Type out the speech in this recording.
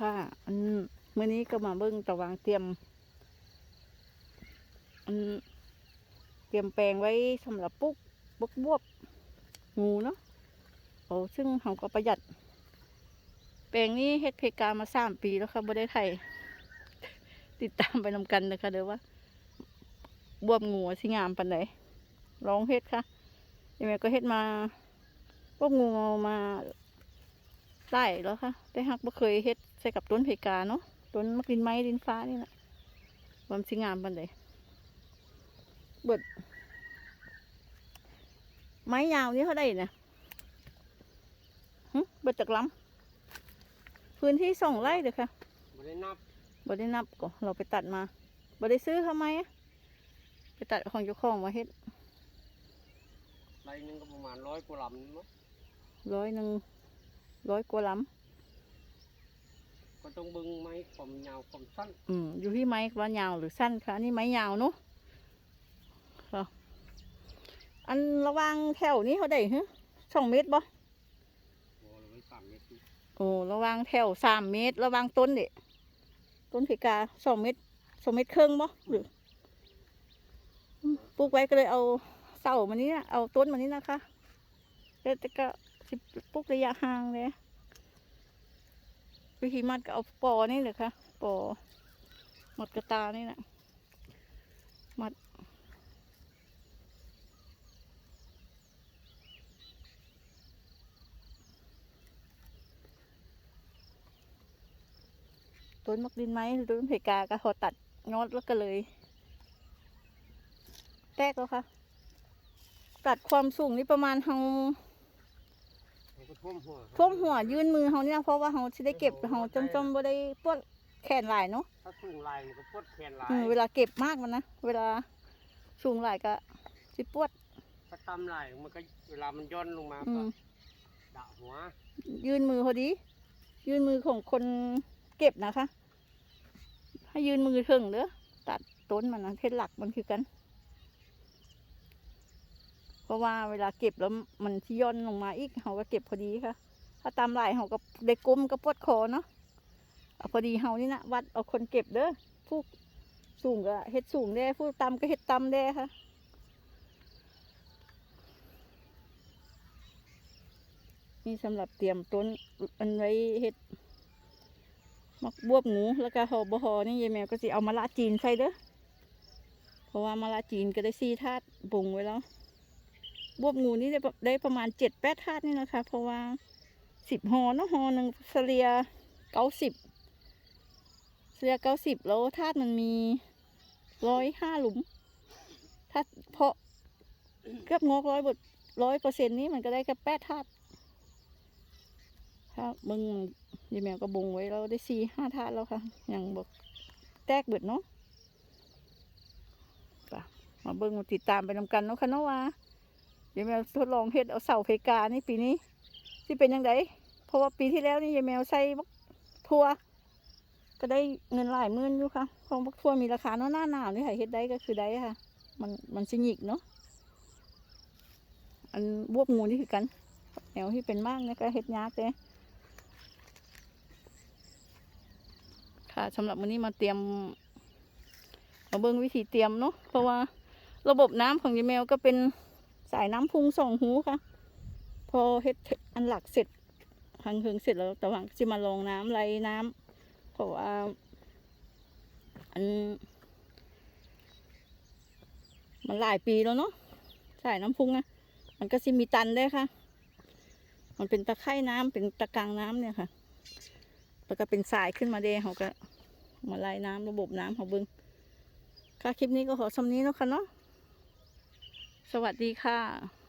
ค่ะอันมื้อนี้ก็มาเบิ่งตะวางเตรียมอันเตรียมแปลงไว้สำหรับปลูกบกบวบงูเนาะโอ้ซึ่งเขาก็ประหยัด แปลงนี้เฮ็ดเพกามาสามปีแล้วค่ะบ่ได้ไถติดตามไปนำกันนะคะเดี๋ยวว่า บวบงูสิงามปานใดลองเฮ็ดค่ะยังไงก็เฮ็ดมาบวบงูมา ได้แล้วค่ะ แต่หักบ่เคยเฮ็ดใส่กับต้นเพกาเนาะต้นมักดินไม้ดินฟ้านี่แหละว่ามันสิงามปานใดเบิด ไม้ยาวนี่เขาได้เนี่ยหึเบิดจากลำพื้นที่สองไร่เด้อค่ะไม่ได้นับบ่ได้นับก็เราไปตัดมาบ่ได้ซื้อทำไมอะไปตัดของเจ้าของมาเฮ็ดไรหนึงก็ประมาณร้อยกว่าลำมั้งร้อยหนึ่ง ร้อยกว่าลก็ต้องเบึงไม้ความยาวความสั้นำอืมอยู่ที่ไม้ว่ายาวหรือสั้นคะอันนี่ไม้ยาวเนาะค่ะอันระหวางแถวนี้เขาได้ฮะสองเมตรบ่โอ้เราไว้สามเมตรนี่โอ้ระหวางแถวสามเมตร ระหวางต้นเด็ต้นเพกาสองเมตรสองเมตรครึ่งบ่หรืออืมปลูกไว้ก็เลยเอาเสามานี้นะเอาต้นมานี้นะคะแล้วแต่ก็ สิปลูกระยะห่างเลยวิธีมัดก็เอาปอนี่เลยค่ะปอหมัดกระตานี่นะมัดต้นมักดินไหมต้นเพกาก็พอตัดยอดแล้วก็เลย แตกแล้วค่ะ ตัดความสูงนี่ประมาณเฮาเราก็ ท่วมหัวท่วมหัวยื่นมือเฮาเนี่ยเพราะว่าเฮาสิได้เก็บเฮาจำจำบ่ได้ปวดแขนหลายเนาะถ้าสูงลายมันก็ปวดแขนหลายอืมเวลาเก็บมากมันนะเวลาสูงหลายก็สิปวดถ้าตำลายมันก็เวลามันย่อนลงมาอืก็มดะหัว ยื่นมือพอดี ยื่นมือของคนเก็บนะคะ ให้ยืนมือถึงเด้อตัดต้นมันนะเทศหลักมันคือกันเพ ราะว่าเวลาเก็บแล้วมันที่ย่อนลงมาอีกเขาก็เก็บพอดีค่ะ ถ้าตามลายเขาก็ได้กลมก็ปวดคอเนาะเอาพอดีเฮานี่นะวัดเอาคนเก็บเด้อผู้สูงก็เฮ็ดสูงได้ผู้ต่ำก็เฮ็ดต่ำได้ค่ะนี่สำหรับเตรียมต้นอันไว้เฮ็ดมักบวบหมูแล้วก็หอบหอนี่ยายแมวก็สิเอามะละจีนใส่เด้อเพราะว่ามะละจีนก็ได้สี่ธาตุบ่งไว้แล้ว บวบหมูนี่ได้ประได้ประมาณเจ็ดแปดธาตุนี่นะคะ เพราะว่าสิบหอเนาะหอหนึ่งเฉลี่ยเก้าสิบเฉลี่ยเก้าสิบแล้วธาตุมันมีร้อยห้าหลุม ถ้าเพาะเกือบงอกร้อยบทร้อยเปอร์เซ็นต์นี้มันก็ได้แค่แปดธาตุถ้ามึงยายแมวก็บงไว้เราได้สี่ห้าถาดแล้วค่ะอยังบอกแตกเบิดเนาะมาเบิ่งมาติดตามไปนำกันเนาะค่ะเนาะว่า ยายแมวทดลองเฮ็ดเอาเสาเพกานี่ปีนี้ที่เป็นยังไงเพราะว่าปีที่แล้วนี่ยายแมวใส่บักทัวก็ได้เงินหลายหมื่นอยู่ค่ะเพราะบักทัวมีราคาเนาะหน้าหนาวนี่ค่ะเฮ็ดได้ก็คือได้ค่ะ มันมันสิหยิกเนาะอันบวบงูนี่คือกันแนวที่เป็นมากนี่ก็เฮ็ดยากเลยค่ะสำหรับวันนี้มาเตรียมมาเบิ้งวิธีเตรียมเนาะเพราะว่าระบบน้ำของยายแมวก็เป็น สายน้ำพุงสองหูค่ะ พอเฮ็ดอันหลักเสร็จทางเฮิงเสร็จแล้วแต่ว่าจะมาลงน้ำไหลน้ำเพราะว่าอัน มันหลายปีแล้วเนาะสายน้ำพุงนะมันก็สิมีตันได้ค่ะ มันเป็นตะไคร่น้ำเป็นตะกางน้ำเนี่ยค่ะแล้วก็เป็นสายขึ้นมาเดเขาก็มาไล่น้ำระบบน้ำเขาเบึงค่ะคลิปนี้ก็ขอสำนี้แล้วค่ะเนาะ สวัสดีค่ะ